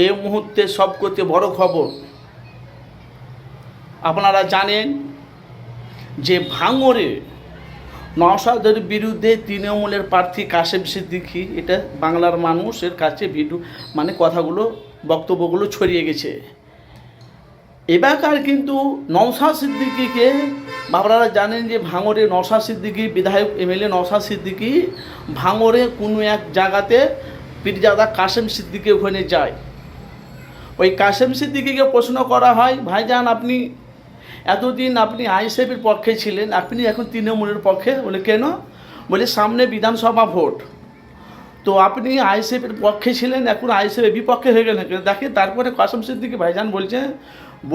এই মুহূর্তে সবকতে বড় খবর। আপনারা জানেন যে ভাঙরে নওশাদের বিরুদ্ধে তৃণমূলের প্রার্থী কাশেম সিদ্দিকি, এটা বাংলার মানুষের কাছে ভিডিও মানে কথাগুলো, বক্তব্যগুলো ছড়িয়ে গেছে। এবারকার কিন্তু নওশা সিদ্দিকিকে, আপনারা জানেন যে ভাঙরে নওশা সিদ্দিকি, বিধায়ক এমএলএ নওশা সিদ্দিকি ভাঙরে কোনো এক জায়গাতে পীরজাদা কাশেম সিদ্দিকি ওখানে যায়। ওই কাশেম সিদ্দিকিকে প্রশ্ন করা হয়, ভাইজান, আপনি এতদিন আপনি আইএসএফের পক্ষে ছিলেন, আপনি এখন তৃণমূলের পক্ষে? বলে, কেন? বলে, সামনে বিধানসভা ভোট। তো আপনি আইএসএফের পক্ষে ছিলেন, এখন আইএসএফের বিপক্ষে হয়ে গেলেন? দেখে তারপরে কাসম সিদ্দিকি ভাইজান বলছে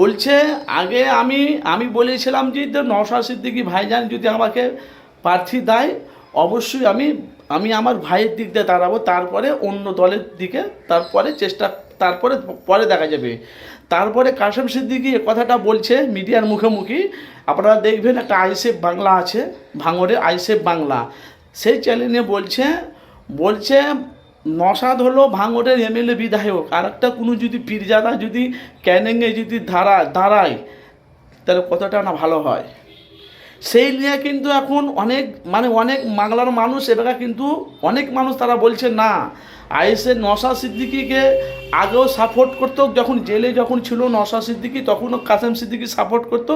বলছে, আগে আমি আমি বলেছিলাম যে নওশা সিদ্দিকি ভাইজান যদি আমাকে প্রার্থী দেয়, অবশ্যই আমি আমি আমার ভাইয়ের দিক দিয়ে দাঁড়াবো, তারপরে অন্য দলের দিকে, তারপরে চেষ্টা তারপরে পরে দেখা যাবে। তারপরে কাসম সিদ্দিকি এ কথাটা বলছে মিডিয়ার মুখোমুখি। আপনারা দেখবেন একটা আইসেফ বাংলা আছে ভাঙরে আইসেফ বাংলা। সেই চ্যানেলে বলছে বলছে, নসাদ হলো ভাঙরের এমএলএ বিধায়ক। আর একটা কোনো যদি পীরজাদা যদি ক্যানিংয়ে যদি ধারা, দাঁড়ায়, তাহলে কতটা না ভালো হয়। সেই নিয়ে কিন্তু এখন অনেক মানে অনেক বাংলার মানুষ, এবার কিন্তু অনেক মানুষ তারা বলছে, না, আইএসের নশা সিদ্দিকিকে আগেও সাপোর্ট করতো, যখন জেলে যখন ছিল নশা সিদ্দিকি, তখনও কাসেম সিদ্দিকি সাপোর্ট করতো,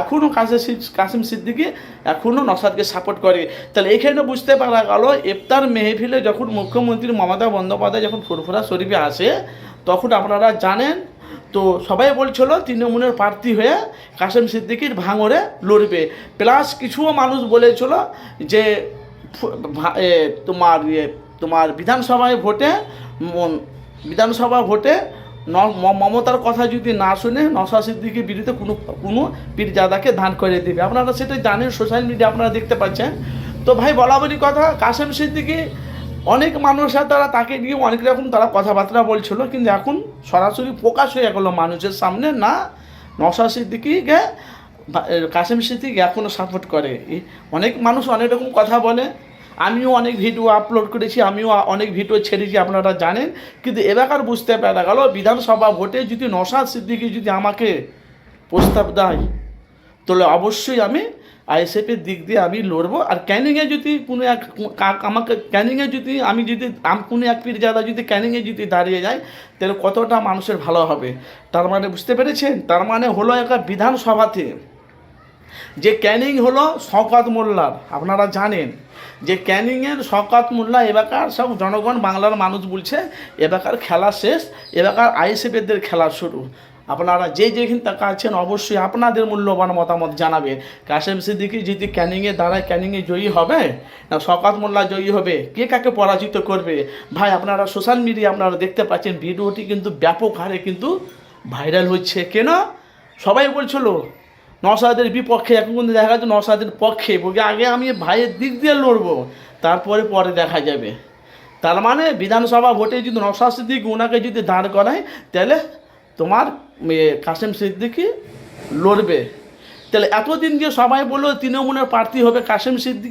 এখনও কাসেম কাসেম সিদ্দিকি এখনও নসাদকে সাপোর্ট করে। তাহলে এখানে বুঝতে পারা গেল, ইফতার মেহফিলে যখন মুখ্যমন্ত্রী মমতা বন্দ্যোপাধ্যায় যখন ফুরফুরা শরীফে আসে, তখন আপনারা জানেন তো সবাই বলছিল, তৃণমূলের প্রার্থী হয়ে কাসেম সিদ্দিকির ভাঙরে লড়বে। প্লাস কিছুও মানুষ বলেছিল যে তোমার ইয়ে তোমার বিধানসভায় ভোটে বিধানসভা ভোটে মমতার কথা যদি না শুনে নশা সিদ্দিকির বিরুদ্ধে কোনো কোনো পীরজাদাকে দান করে দেবে। আপনারা সেটা জানেন, সোশ্যাল মিডিয়া আপনারা দেখতে পাচ্ছেন। তো ভাই, বলা বলি কথা, কাসেম সিদ্দিকি অনেক মানুষ আছে তারা তাকে নিয়ে অনেক রকম তারা কথাবার্তা বলছিল, কিন্তু এখন সরাসরি প্রকাশ হয়ে গেলো মানুষের সামনে, না নশা সিদ্দিকিকে কাসেম সিদ্দিক এখনও সাপোর্ট করে। অনেক মানুষ অনেক রকম কথা বলে। আমিও অনেক ভিডিও আপলোড করেছি, আমিও অনেক ভিডিও ছেড়েছি, আপনারা জানেন। কিন্তু এলাকার বুঝতে পারা গেল, বিধানসভা ভোটে যদি নশা সিদ্দিকি যদি আমাকে প্রস্তাব দেয়, তাহলে অবশ্যই আমি আইএসএফের দিক দিয়ে আমি লড়বো। আর ক্যানিংয়ে যদি কোনো এক আমাকে ক্যানিংয়ে যদি আমি যদি কোনো এক পীরজাদা যদি ক্যানিংয়ে যদি দাঁড়িয়ে যায়, তাহলে কতটা মানুষের ভালো হবে? তার মানে বুঝতে পেরেছেন? তার মানে হলো একটা বিধানসভাতে যে ক্যানিং হলো শওকাত মোল্লার, আপনারা জানেন। যে ক্যানিংয়ের শওকাত মোল্লা এলাকার সব জনগণ বাংলার মানুষ বলছে এলাকার খেলা শেষ এলাকার আইএসএফের খেলা শুরু। আপনারা যে যেখানে টাকা আছেন অবশ্যই আপনাদের মূল্যবান মতামত জানাবেন কাশেম সিদ্দিকি যদি ক্যানিংয়ে দাঁড়ায় ক্যানিংয়ে জয়ী হবে? না, শওকাত মোল্লা জয়ী হবে? কে কাকে পরাজিত করবে? ভাই, আপনারা সোশ্যাল মিডিয়া আপনারা দেখতে পাচ্ছেন, ভিডিওটি কিন্তু ব্যাপক হারে কিন্তু ভাইরাল হচ্ছে। কেন? সবাই বলছিল নসাদের বিপক্ষে, এখন কিন্তু দেখা যাচ্ছে নসাদের পক্ষে বলকে আগে আমি ভাইয়ের দিক দিয়ে লড়বো, তারপরে পরে দেখা যাবে। তার মানে বিধানসভা ভোটে যদি নসাদ সিদ্দিক ওনাকে যদি দাঁড় করায়, তাহলে তোমার কাসেম সিদ্দিকি লড়বে। তাহলে এতদিন যে সবাই বলল তৃণমূলের প্রার্থী হবে কাসেম সিদ্দিকি